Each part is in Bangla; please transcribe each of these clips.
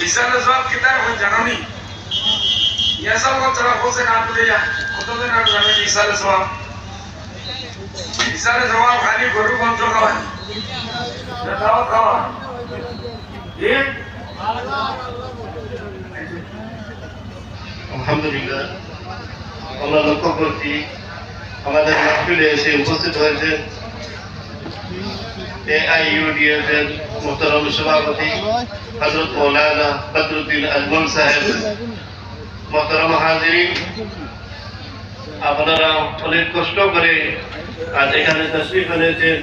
বিশাল সব কিতা এখন জানি ইয়াসাল কতরা হোসেন আপনি যা কতদিন আর জানেন বিশাল সব বিশাল জবাব খালি গরু বন্ধ খাওয়া খাওয়া খাওয়া এ আলহামদুলিল্লাহ। আমরা লক্ষ্য করছি আমাদের মাহফিলে এসে উপস্থিত হয়েছে এআইইউডিএফ এর মোহতারম সভাপতি হজরত মৌলানা বদরুদ্দিন আজমল সাহেব। মোহতারম হাজিরিন, আপনারা অনেক কষ্ট করে আজ এখানে তশরিফ এনেছেন।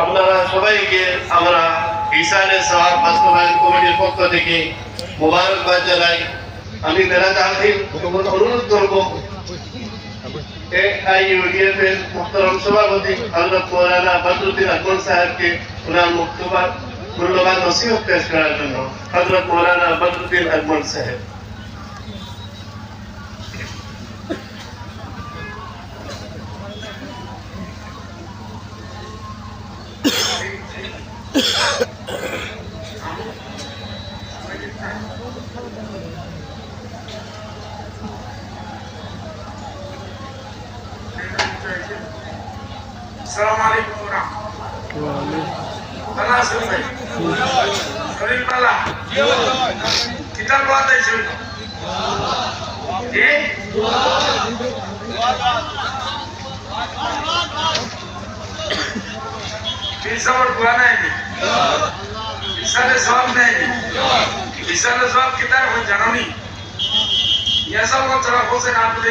আপনারা সবাইকে আমরা পক্ষ থেকে মোবারকবাদ জানাই। আমি বেলাত আলহিম অনুরোধ করব এআইইউডিএফ এর মোহতারাম সভাপতি হযরত মৌলানা বদরুদ্দিন আকবর সাহেবকে ওনার মুক্তবাদ মূল্যবান নসিহত পেশ করার জন্য হযরত মৌলানা বদরুদ্দিন আকবর সাহেব। সব কিতাব এখন জানি ইয়াসাল কতরা হোসেন আপনি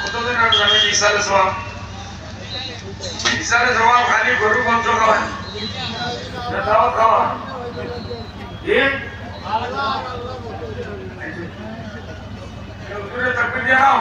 কতদিন আর জানেন বিশালে সব বিশালে জবাব খালি গরু বন্ধ খাওয়া খাওয়া খাওয়া এ হুজুরে তাকবীর দিয়ে নাও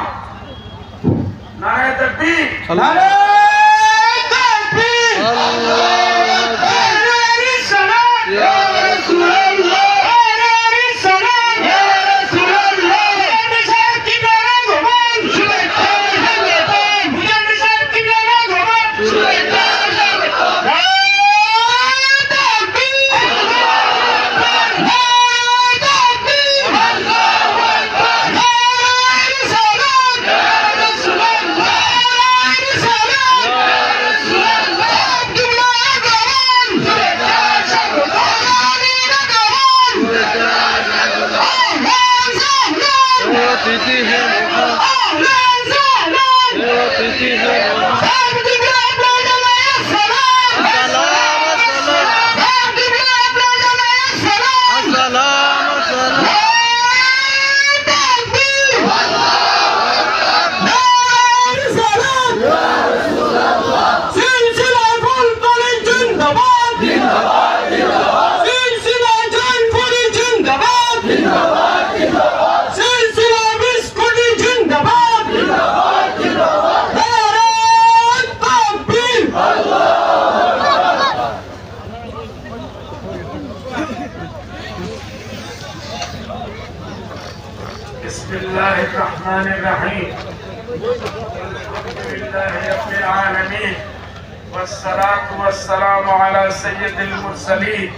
المرسلين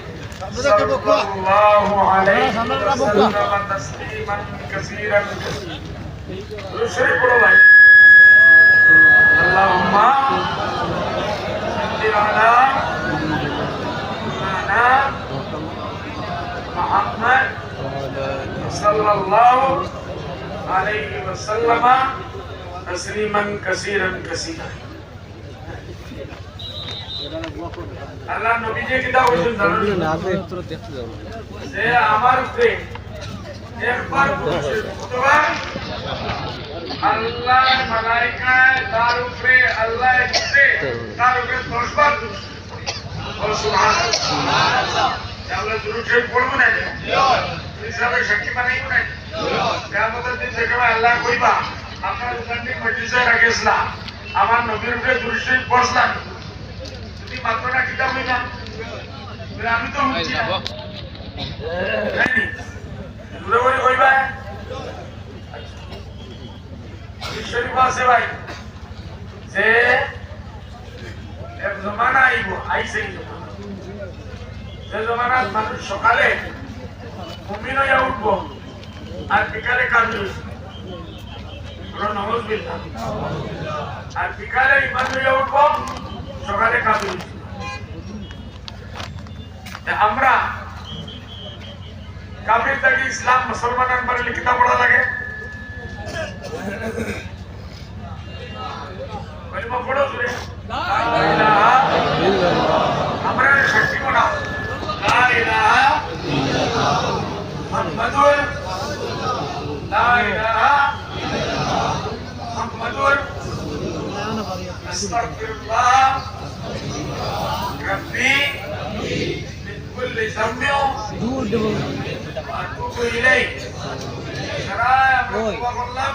صلى الله عليه وسلم تسليما كثيرا يشرك الله اللهم صل على مولانا محمد صلى الله عليه وسلم تسليما كثيرا كثيرا আল্লাহ নবী যে কিতা বলছেন জানেন। যে আমার উপরে একবার বলছে আল্লাহ মালাইকায় তার উপরে আল্লাহ দিতে তার উপরে দশবার সুবহানাল্লাহ। আমরা শরীফ পড়ব না হিসাবে বানাইব না দিন থেকে আল্লাহ কইবা আপনার দোকানটি মজলিসে রাখিসলা আমার নবীর উপরে দুরূদ শরীফ যদি মাত্রটা কিতাব হইলাম আমি তো হচ্ছি না। দূরে বলে কইবা শরীফ আছে ভাই যে এক জমানা আইব আইছে যে জমানাত মানুষ সকালে মুমিন হইয়া উঠবো আর বিকালে কাজু আর বিকালে ইমান হইয়া উঠবো সকালে কাজু আমরা কাফির থেকে ইসলাম মুসলমান একবারে লিখিতা পড়া লাগে। আমরা শক্তি কোনা লা ইলাহা মুহাম্মাদুর লা ইলাহা মুহাম্মাদুর আস্তাগফিরুল্লাহ। واتوب اليه شرايع বললাম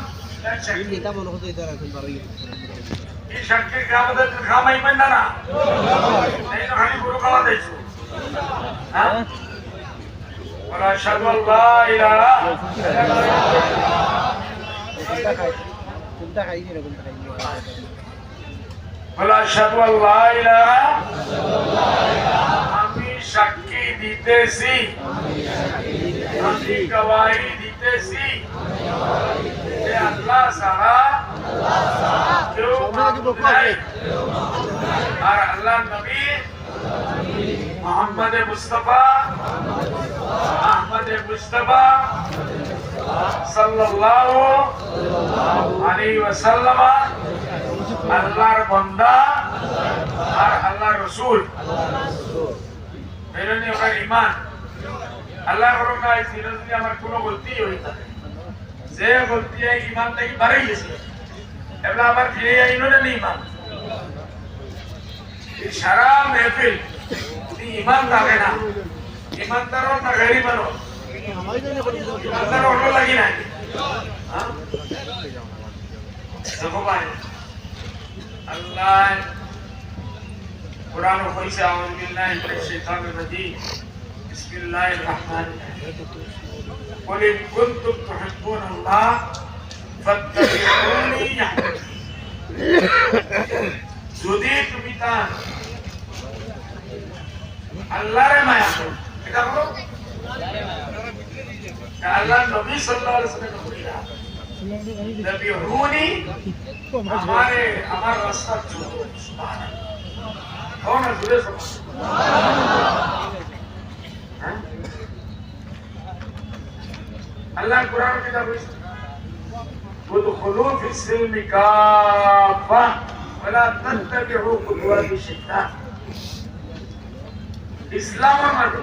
Kita mau nukut itu orang baru ini. এই শক্তির গ্রামদের খামাই মেন না এই তো খালি গুরু খাওয়া দিয়েছো হ্যাঁ ওরা আশহাদু আল্লা ইলাহা Kita kayak kita kayak সাক্ষী দিতেছি। আমি গবাহি দিতেছি। যে আল্লাহ ছাড়া কেউ নাই। আর আল্লাহ নবী মোহাম্মদ মুস্তফা আহমদ মুস্তফা সাল্লাল্লাহু আলাইহি ওয়াসাল্লাম আল্লাহর বান্দা আর আল্লাহর রাসূল। মেরনি ওনার ঈমান আল্লাহ করুন না যদি আমার কোনো গলতি হই থাকে যে গলতি ঈমান থেকে বাড়াই গেছে এবার আবার ফিরে আইনো না ঈমান এই সারা মেহফিল ইমান থাকে না ইমানদারও না গাড়ি মানো ইমানদার অন্য লাগি নাই হ্যাঁ? দেখো আল্লাহ কোরআন কইছে আউযু বিল্লাহি মিনাশ শাইতানির রাজীম বিসমিল্লাহির রহমানির রহিম قل إن كنتم تحبون الله فاتبعوني যদি তুমি তার আল্লাহরে মায়া করো এটা বলো আল্লাহ নবী সাল্লাল্লাহু আলাইহি ওয়াসাল্লাম বলিরা নবী হুনি हमारे हमारा रास्ता चुनो सुभान कौन है सुरेश अल्लाह कुरान की तब उदखुलू फ़ी सिल्म काफा वला तत्तबिउ खुतुवात शैतान इस्लाम में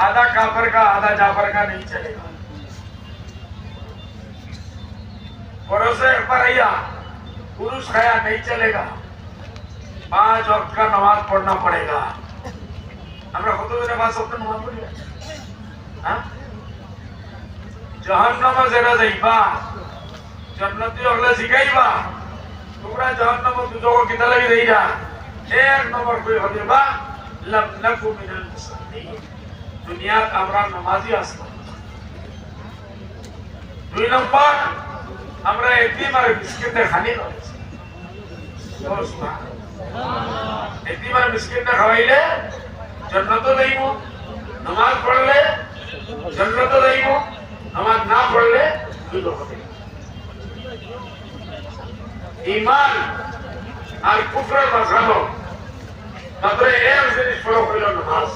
आधा काफर का आधा जाफ़र का नहीं चलेगा भरोसे पर पुरुष खया नहीं चलेगा पांच वक्त का नमाज पढ़ना पड़ेगा আমরা কত দিনের পাঁচ ওয়াক্ত নামাজ পড়ি হ্যাঁ জাহান্নামে যারা যাইবা জান্নাতি হলে শিখাইবা তোমরা জাহান্নামে দুজক কিতা লাগি দেইরা এক নম্বর কই হবে বা লাম নাকু মিনাল মুসাল্লিন দুনিয়াত আমরা নামাজি আসলাম দুই নম্বর আমরা এতিম আর বিস্কিটের খানি রয়েছে এতিম আর বিস্কিটটা খাওয়াইলে জন্নত দেইব নামাজ পড়লে জন্নত দেইব নামাজ না পড়লে দুটো হবে। ইমান আর কুফরের মাঝানো মাত্র এক জিনিস ফলো হইল নামাজ।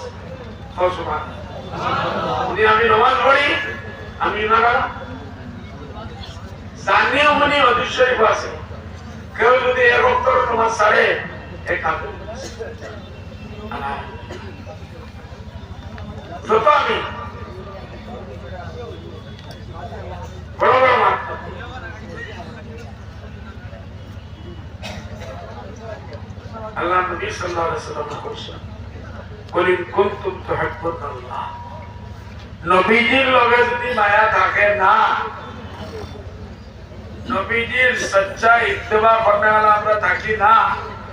সমান উনি আমি নামাজ পড়ি, আমি ইমানা জানিও উনি অদৃশ্যই আছে। কেউ যদি এক অক্ষর নামাজ ছাড়ে এক কাপড় যত আমি বড় বড় মাঠ আল্লাহ নবী সাল্লাল্লাহু আলাইহি ওয়াসাল্লাম কইছেন কুলিন কুনতুম তুহিব্বুনাল্লাহ নবীজির লগে যদি মায়া থাকে না নবীজির সচ্চা ইত্তেবা করনে वाला আমরা থাকি না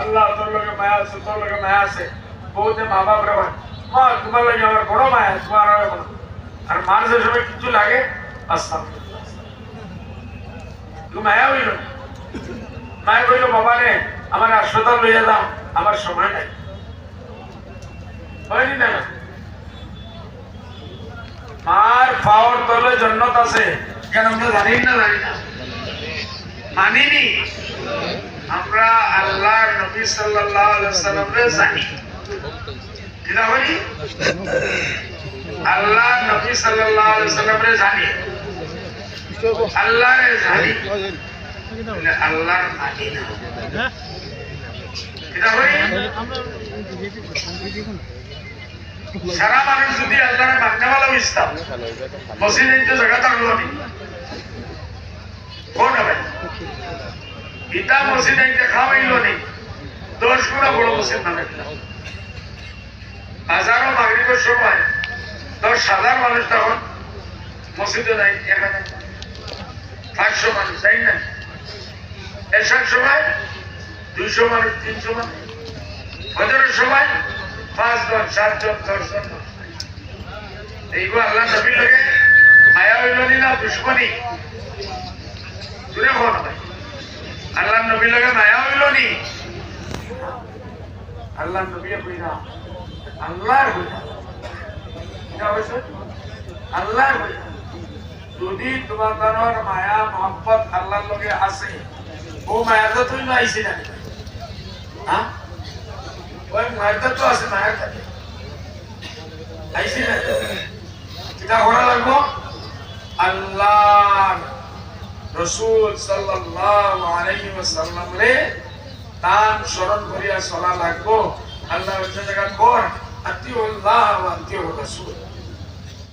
আল্লাহ তোর লগে মায়া আছে, তোর লগে মায়া আছে। বহুতে মা বাপ রে মা, তোমার লগে আমার বড় মায়া তোমার লগে বড়। আর মার সময় কিছু লাগে আসতাম মায়া হইল? না। মায়া কইল বাবা রে, আমার হাসপাতাল লইয়া দাও, আমার সময় নাই। হয়নি না মার পাওয়ার তলে জন্নত আছে। কেন আমরা জানি না জানি না। মানিনি? আমরা আল্লাহ নবী আলাইহি জানি। আল্লাহ নবী আলাইহি জানি। আল্লাহরে জানি। বলে আল্লাহর মানি না। সারা যদি আল্লাহরে মানতে ভালো ইসলাম। মসজিদে তো জায়গা থাকল কোন হবে? ইটা মসজিদে দেখা হইল নি দশ গুণা বড় মসজিদ মানে হাজারো নাগরিকের সময় দশ হাজার মানুষ তখন মসজিদে নাই এখানে পাঁচশো মানুষ, তাই না? এসার সময় দুইশো মানুষ, তিনশো মানুষ হজরের সময় পাঁচজন, সাতজন, দশজন এইগুলো আল্লাহ নবীর লাগে মায়া হইল নি দুশ্মনী? দূরে কোন ভাই আল্লাহ নবীর লাগে মায়া হইল নি? আল্লাহ নবী কই না আল্লাহর না এটা হইছে? আল্লাহর যদি তোমার মায়া মোহাম্মত আল্লাহর লগে আছে, ও মায়াটা তুই না আইছি না। হ্যাঁ ওই মায়াটা তো আছে, মায়ার কাছে আইছি না। কিটা করা লাগবো? আল্লাহ রসুল সাল্লাল্লাহু আলাইহি ওয়াসাল্লাম রে তান স্মরণ করিয়া চলা লাগবো। আল্লাহ জায়গা কর আত্মীয় ওয়া আতিউর রাসূল।